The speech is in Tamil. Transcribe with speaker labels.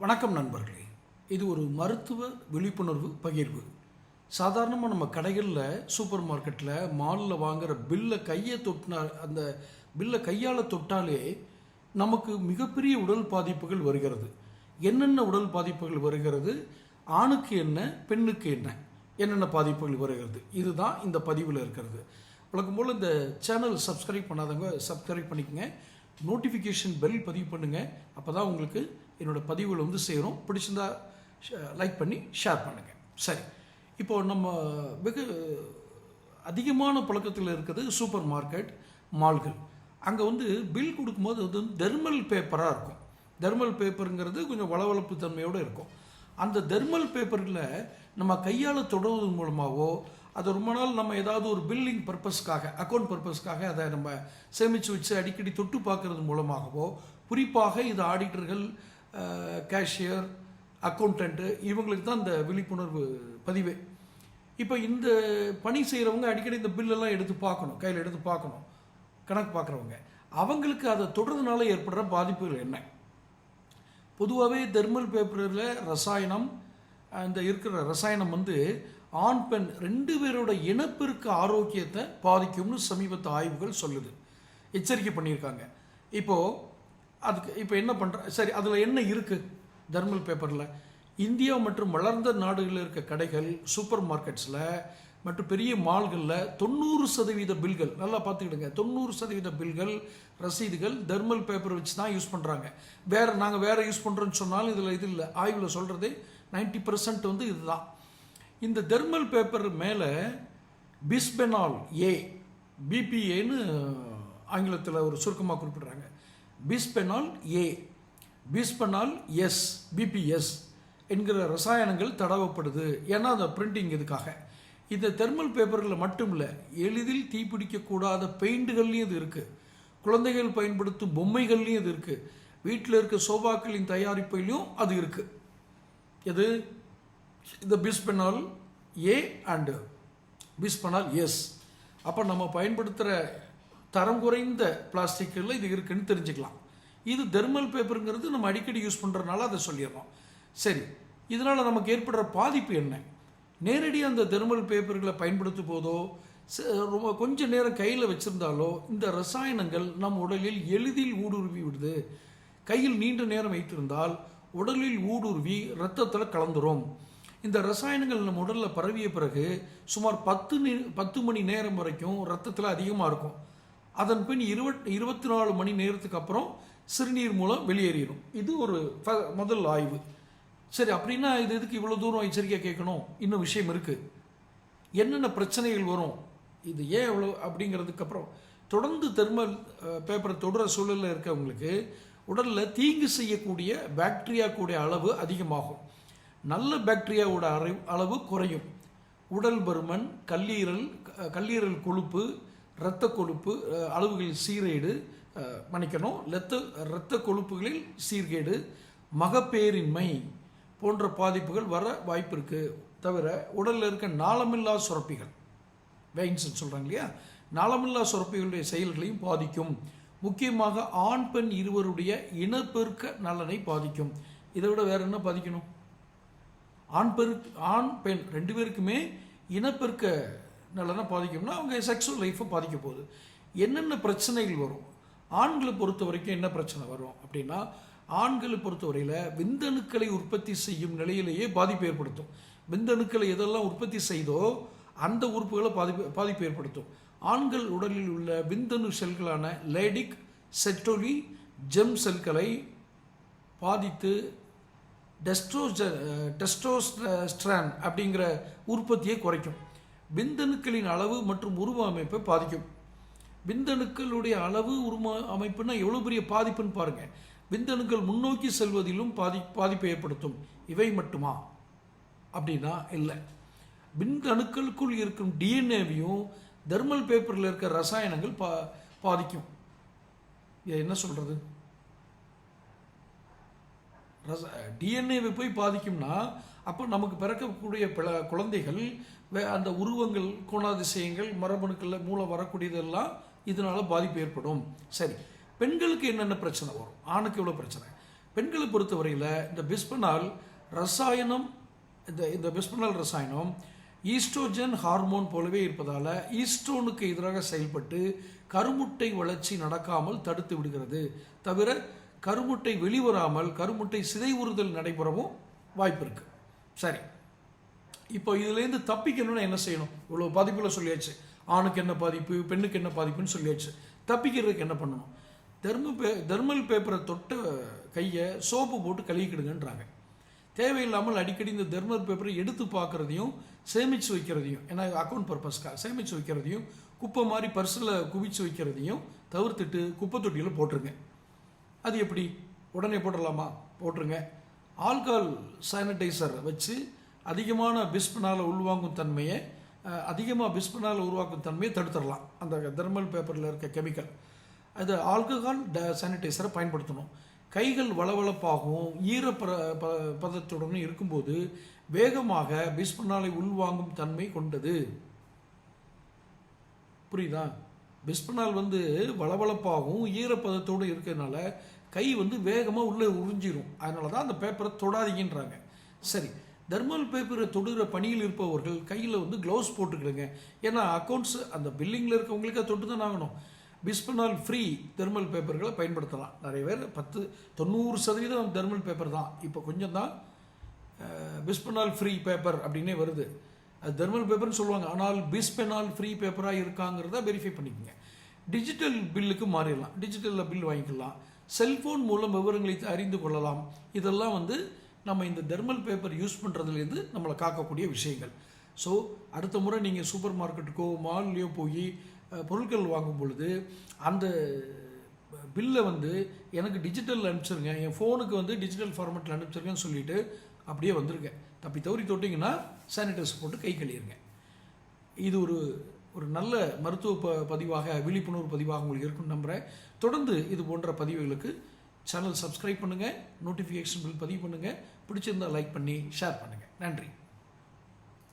Speaker 1: வணக்கம் நண்பர்களே. இது ஒரு மருத்துவ விழிப்புணர்வு பகிர்வு. சாதாரணமாக நம்ம கடைகளில் சூப்பர் மார்க்கெட்டில் மாலில் வாங்குகிற பில்லை கையை தொட்டினா அந்த பில்லை கையால் தொட்டாலே நமக்கு மிகப்பெரிய உடல் பாதிப்புகள் வருகிறது. என்னென்ன உடல் பாதிப்புகள் வருகிறது? ஆணுக்கு என்ன பெண்ணுக்கு என்ன என்னென்ன பாதிப்புகள் வருகிறது? இதுதான் இந்த பதிவில் இருக்கிறது. வழக்கம் போல் இந்த சேனல் சப்ஸ்கிரைப் பண்ணாதவங்க சப்ஸ்கிரைப் பண்ணிக்கங்க. நோட்டிஃபிகேஷன் பெல் பதிவு பண்ணுங்கள் அப்போ தான் உங்களுக்கு என்னோட பதிவுகள் வந்து சேரும். பிடிச்சிருந்தா லைக் பண்ணி ஷேர் பண்ணுங்கள் சரி. இப்போ நம்ம வெகு அதிகமான புழக்கத்தில் இருக்கிறது சூப்பர் மார்க்கெட் மால்கள் அங்கே வந்து பில் கொடுக்கும்போது அது வந்து தெர்மல் பேப்பராக இருக்கும். தெர்மல் பேப்பருங்கிறது கொஞ்சம் வளவளப்பு தன்மையோடு இருக்கும். அந்த தெர்மல் பேப்பரில் நம்ம கையால் தொடர்வதன் மூலமாகவோ அது ரொம்ப நாள் நம்ம ஏதாவது ஒரு பில்லிங் பர்பஸ்க்காக அக்கௌண்ட் பர்பஸ்க்காக அதை நம்ம சேமித்து வச்சு அடிக்கடி தொட்டு பார்க்கறது மூலமாகவோ குறிப்பாக இது ஆடிட்டர்கள் கேஷியர் அக்கௌண்டண்ட்டு இவங்களுக்கு தான் இந்த விழிப்புணர்வு பதிவே. இப்போ இந்த பணி செய்கிறவங்க அடிக்கடி இந்த பில்லெல்லாம் எடுத்து பார்க்கணும் கையில் எடுத்து பார்க்கணும் கணக்கு பார்க்குறவங்க. அவங்களுக்கு அதை தொடர்றதுனால ஏற்படுற பாதிப்புகள் என்ன? பொதுவாகவே தெர்மல் பேப்பரில் ரசாயனம் இந்த இருக்கிற ரசாயனம் வந்து ஆண் பெண் ரெண்டு பேரோட இனப்பெருக்க ஆரோக்கியத்தை பாதிக்கும்னு சமீபத்து ஆய்வுகள் சொல்லுது. எச்சரிக்கை பண்ணியிருக்காங்க. இப்போது அதுக்கு இப்போ என்ன பண்ணுற சரி அதில் என்ன இருக்குது தெர்மல் பேப்பரில். இந்தியா மற்றும் வளர்ந்த நாடுகளில் இருக்க கடைகள் சூப்பர் மார்க்கெட்ஸில் மற்றும் பெரிய மால்களில் தொண்ணூறு சதவீத பில்கள் நல்லா பார்த்துக்கிடுங்க. தொண்ணூறு சதவீத பில்கள் ரசீதுகள் தெர்மல் பேப்பர் வச்சு தான் யூஸ் பண்ணுறாங்க வேறு நாங்கள் வேறு யூஸ் பண்ணுறோன்னு சொன்னாலும் இதில் இது இல்லை. ஆய்வில் சொல்கிறது 90% பர்சன்ட் வந்து இதுதான். இந்த தெர்மல் பேப்பர் மேலே பிஸ்பெனால் ஏ பிபிஏன்னு ஆங்கிலத்தில் ஒரு சுருக்கமாக குறிப்பிட்றாங்க. Bisphenol A bisphenol S BPS என்கிற ரசாயனங்கள் தடவப்படுது. ஏன்னா அந்த பிரிண்டிங் இதுக்காக இந்த தெர்மல் பேப்பர்களில் மட்டும் இல்லை எளிதில் தீப்பிடிக்கக்கூடாத பெயிண்டுகள்லையும் இது இருக்குது குழந்தைகள் பயன்படுத்தும் பொம்மைகள்லையும் இது இருக்குது வீட்டில் இருக்க சோபாக்களின் தயாரிப்பிலையும் அது இருக்குது எது? இந்த bisphenol A and bisphenol S அப்போ நம்ம பயன்படுத்துகிற தரம் குறைந்த பிளாஸ்டிக்கில் இது இருக்குன்னு தெரிஞ்சுக்கலாம். இது தெர்மல் பேப்பருங்கிறது நம்ம அடிக்கடி யூஸ் பண்ணுறதுனால அதை சொல்லிடுறோம். சரி இதனால் நமக்கு ஏற்படுற பாதிப்பு என்ன? நேரடியாக அந்த தெர்மல் பேப்பர்களை பயன்படுத்தும் போதோ ரொம்ப கொஞ்ச நேரம் கையில் வச்சுருந்தாலோ இந்த ரசாயனங்கள் நம் உடலில் எளிதில் ஊடுருவி விடுது. கையில் நீண்ட நேரம் வைத்திருந்தால் உடலில் ஊடுருவி ரத்தத்தில் கலந்துரும். இந்த ரசாயனங்கள் நம்ம உடலில் பரவிய பிறகு சுமார் பத்து நி பத்து மணி நேரம் வரைக்கும் ரத்தத்தில் அதிகமாக இருக்கும். அதன் பின் இருபத் இருபத்தி நாலு மணி நேரத்துக்கு அப்புறம் சிறுநீர் மூலம் வெளியேறிடும். இது ஒரு முதல் ஆய்வு. சரி அப்படின்னா இது எதுக்கு இவ்வளோ தூரம் எச்சரிக்கை கேட்கணும்? இன்னும் விஷயம் இருக்குது என்னென்ன பிரச்சனைகள் வரும்? இது ஏன் எவ்வளோ அப்படிங்கிறதுக்கு அப்புறம் தொடர்ந்து தெர்மல் பேப்பரை தொடுற சூழலில் இருக்கவங்களுக்கு உடலில் தீங்கு செய்யக்கூடிய பாக்டீரியா கூடிய அளவு அதிகமாகும். நல்ல பாக்டீரியாவோட அறை அளவு குறையும். உடல் பருமன் கல்லீரல் கல்லீரல் கொழுப்பு இரத்த கொழுப்பு அளவுகளில் சீரேடு மன்னிக்கணும் இரத்த இரத்த கொழுப்புகளில் சீர்கேடு மகப்பேரின்மை போன்ற பாதிப்புகள் வர வாய்ப்பு இருக்குது தவிர உடலில் இருக்க நாளமில்லா சுரப்பிகள் வெயின்ஸ்னு சொல்கிறாங்க இல்லையா? நாளமில்லா சுரப்பிகளுடைய செயல்களையும் பாதிக்கும். முக்கியமாக ஆண் பெண் இருவருடைய இனப்பெருக்க நலனை பாதிக்கும். இதை விட வேறு என்ன பாதிக்கணும்? ஆண் பெருக்கு ஆண் பெண் ரெண்டு பேருக்குமே இனப்பெருக்க நலனை பாதிக்கும்னா அவங்க செக்ஸுவல் லைஃப்பை பாதிக்க போகுது. என்னென்ன பிரச்சனைகள் வரும்? ஆண்களை பொறுத்த வரைக்கும் என்ன பிரச்சனை வரும் அப்படின்னா ஆண்களை பொறுத்தவரையில் விந்தணுக்களை உற்பத்தி செய்யும் நிலையிலேயே பாதிப்பு ஏற்படுத்தும். விந்தணுக்களை எதெல்லாம் உற்பத்தி செய்தோ அந்த உறுப்புகளை பாதிப்பு பாதிப்பு ஏற்படுத்தும். ஆண்கள் உடலில் உள்ள விந்தணு செல்களான லேடிக் செட்டோலி ஜெம் செல்களை பாதித்து டெஸ்ட்ரோஜ டெஸ்டோஸ்ட்ரான் அப்படிங்கிற உற்பத்தியை குறைக்கும். விந்தணுக்களின் அளவு மற்றும் உருவ அமைப்பை பாதிக்கும். விந்தணுக்களுடைய அளவு உருவ அமைப்புனா எவ்வளோ பெரிய பாதிப்புன்னு பாருங்க. விந்தணுக்கள் முன்னோக்கி செல்வதிலும் பாதி பாதிப்பை ஏற்படுத்தும். இவை மட்டுமா? அப்படின்னா இல்லை. விந்தணுக்களுக்குள் இருக்கும் டிஎன்ஏவையும் தெர்மல் பேப்பரில் இருக்க ரசாயனங்கள் பா பாதிக்கும். இதை என்ன சொல்கிறது ரச டிஎன்ஏவை போய் பாதிக்கும்னா அப்போ நமக்கு பிறக்கக்கூடிய பிள குழந்தைகள் வே- அந்த உருவங்கள் கோணாதிசயங்கள் மரபணுக்களில் மூலம் வரக்கூடியதெல்லாம் இதனால் பாதிப்பு ஏற்படும். சரி பெண்களுக்கு என்னென்ன பிரச்சனை வரும்? ஆணுக்கு எவ்வளோ பிரச்சனை? பெண்களை பொறுத்தவரையில் இந்த பிஸ்பனால் ரசாயனம் இந்த இந்த பிஸ்பனால் ரசாயனம் ஈஸ்ட்ரோஜன் ஹார்மோன் போலவே இருப்பதால் ஈஸ்ட்ரோனுக்கு எதிராக செயல்பட்டு கருமுட்டை வளர்ச்சி நடக்காமல் தடுத்து விடுகிறது. தவிர கருமுட்டை வெளிவராமல் கருமுட்டை சிதைவுறுதல் நடைபெறவும் வாய்ப்பு இருக்குது சரி. இப்போ இதுலேருந்து தப்பிக்கணும்னா என்ன செய்யணும்? இவ்வளோ பாதிப்புல சொல்லியாச்சு. ஆணுக்கு என்ன பாதிப்பு பெண்ணுக்கு என்ன பாதிப்புன்னு சொல்லியாச்சு. தப்பிக்கிறதுக்கு என்ன பண்ணணும்? தெர்ம பே தெர்மல் பேப்பரை தொட்ட கையை சோப்பு போட்டு கழுவிக்கிடுங்கன்றாங்க. தேவையில்லாமல் அடிக்கடி இந்த தெர்மல் பேப்பரை எடுத்து பார்க்குறதையும் சேமித்து வைக்கிறதையும் ஏன்னா அக்கௌண்ட் பர்பஸ்க்காக சேமித்து வைக்கிறதையும் குப்பை மாதிரி பர்சில் குவிச்சு வைக்கிறதையும் தவிர்த்துட்டு குப்பை தொட்டியில் போட்டிருங்க. அது எப்படி? உடனே போட்டுடலாமா? போட்டுருங்க. ஆல்கஹால் சானிடைசர் வச்சு அதிகமான பிஸ்பினால் உள்வாங்கும் தன்மையை அதிகமாக பிஸ்பினால் உருவாக்கும் தன்மையை தடுத்துடலாம். அந்த தெர்மல் பேப்பரில் இருக்க கெமிக்கல் அது ஆல்கஹால் ட சானிடைசரை பயன்படுத்தணும். கைகள் வளவளப்பாகவும் ஈர ப பதத்துடனும் இருக்கும்போது வேகமாக பிஸ்பனாலை உள்வாங்கும் தன்மை கொண்டது. புரியுதா? பிஸ்பனால் வந்து வளவளப்பாகவும் ஈரப்பதத்தோடு இருக்கிறதுனால கை வந்து வேகமாக உள்ளே உறிஞ்சிரும். அதனால தான் அந்த பேப்பரை தொடாதீங்கன்றாங்க. சரி தெர்மல் பேப்பரை தொடுகிற பணியில் இருப்பவர்கள் கையில் வந்து க்ளவுஸ் போட்டுக்கிடுங்க. ஏன்னா அக்கௌண்ட்ஸ் அந்த பில்லிங்கில் இருக்கவங்களுக்கே தொட்டு தான் ஆகணும் பிஸ்பனால் ஃப்ரீ தெர்மல் பேப்பர்களை பயன்படுத்தலாம். நிறைய பேர் பத்து தொண்ணூறு சதவீதம் தெர்மல் பேப்பர் தான். இப்போ கொஞ்சம் தான் பிஸ்பனால் ஃப்ரீ பேப்பர் அப்படின்னே வருது. அது தெர்மல் பேப்பர்னு சொல்லுவாங்க. ஆனால் பிஸ்பெனால் ஃப்ரீ பேப்பராக இருக்காங்கிறத வெரிஃபை பண்ணிக்கோங்க. டிஜிட்டல் பில்லுக்கு மாறிடலாம். டிஜிட்டலில் பில் வாங்கிக்கலாம். செல்ஃபோன் மூலம் விவரங்களை அறிந்து கொள்ளலாம். இதெல்லாம் வந்து நம்ம இந்த தெர்மல் பேப்பர் யூஸ் பண்ணுறதுலேருந்து நம்மளை காக்கக்கூடிய விஷயங்கள். ஸோ அடுத்த முறை நீங்கள் சூப்பர் மார்க்கெட்டுக்கோ மால்லையோ போய் பொருட்கள் வாங்கும் பொழுது அந்த பில்லை வந்து எனக்கு டிஜிட்டலில் அனுப்பிச்சிருங்க. என் ஃபோனுக்கு வந்து டிஜிட்டல் ஃபார்மேட்டில் அனுப்பிச்சிருங்கன்னு சொல்லிட்டு அப்படியே வந்திருக்கேன். தப்பி தவறி தொட்டிங்கன்னா சானிடைசர் போட்டு கை கழுவிடுங்க இது ஒரு ஒரு நல்ல மருத்துவ ப பதிவாக விழிப்புணர்வு பதிவாக உங்களுக்கு இருக்குன்னு நம்புகிறேன் தொடர்ந்து இது போன்ற பதிவுகளுக்கு சேனல் சப்ஸ்கிரைப் பண்ணுங்கள் நோட்டிஃபிகேஷன் பில் பதிவு பண்ணுங்கள் பிடிச்சிருந்தா லைக் பண்ணி ஷேர் பண்ணுங்கள் நன்றி.